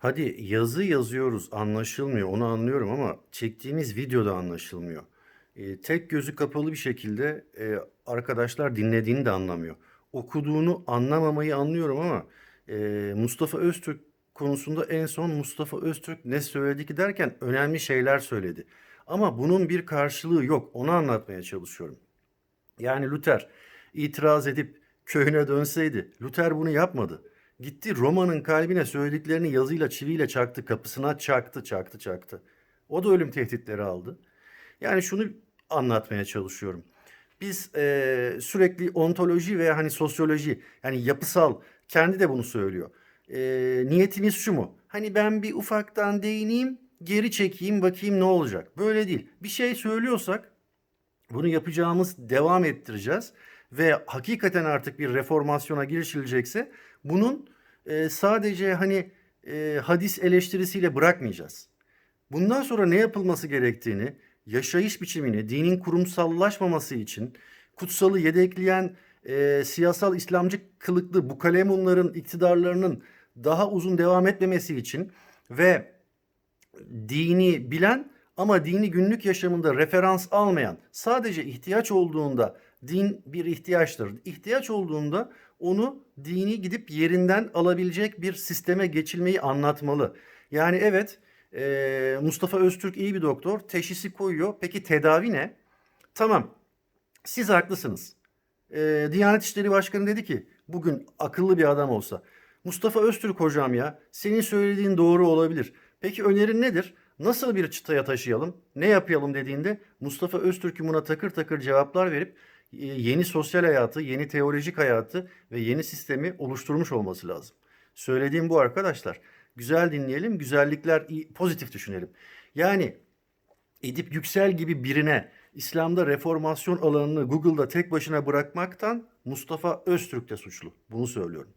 Hadi yazı yazıyoruz anlaşılmıyor onu anlıyorum ama çektiğimiz videoda anlaşılmıyor. Ee, tek gözü kapalı bir şekilde e, arkadaşlar dinlediğini de anlamıyor. Okuduğunu anlamamayı anlıyorum ama e, Mustafa Öztürk konusunda en son Mustafa Öztürk ne söyledi ki derken önemli şeyler söyledi. Ama bunun bir karşılığı yok. Onu anlatmaya çalışıyorum. Yani Luther itiraz edip köyüne dönseydi, Luther bunu yapmadı. Gitti Roma'nın kalbine söylediklerini yazıyla çiviyle çaktı, kapısına çaktı, çaktı, çaktı. O da ölüm tehditleri aldı. Yani şunu anlatmaya çalışıyorum. Biz eee, sürekli ontoloji ve hani sosyoloji yani yapısal kendi de bunu söylüyor. Eee, niyetiniz şu mu? Hani ben bir ufaktan değineyim, geri çekeyim, bakayım ne olacak. Böyle değil. Bir şey söylüyorsak bunu yapacağımız, devam ettireceğiz ve hakikaten artık bir reformasyona girişilecekse bunun e, sadece hani e, hadis eleştirisiyle bırakmayacağız. Bundan sonra ne yapılması gerektiğini, yaşayış biçimini, dinin kurumsallaşmaması için kutsalı yedekleyen e, siyasal İslamcı kılıklı bu kalemunların iktidarlarının daha uzun devam etmemesi için ve dini bilen ama dini günlük yaşamında referans almayan, sadece ihtiyaç olduğunda din bir ihtiyaçtır. İhtiyaç olduğunda onu dini gidip yerinden alabilecek bir sisteme geçilmeyi anlatmalı. Yani evet eee, Mustafa Öztürk iyi bir doktor, teşhisi koyuyor. Peki tedavi ne? Tamam, siz haklısınız. Ee, Diyanet İşleri Başkanı dedi ki bugün akıllı bir adam olsa Mustafa Öztürk hocam ya senin söylediğin doğru olabilir. Peki önerin nedir? Nasıl bir çıtaya taşıyalım? Ne yapalım dediğinde Mustafa Öztürk'ün buna takır takır cevaplar verip e, yeni sosyal hayatı, yeni teolojik hayatı ve yeni sistemi oluşturmuş olması lazım. Söylediğim bu arkadaşlar. Güzel dinleyelim, güzellikler pozitif düşünelim. Yani Edip Yüksel gibi birine İslam'da reformasyon alanını Google'da tek başına bırakmaktan Mustafa Öztürk de suçlu. Bunu söylüyorum.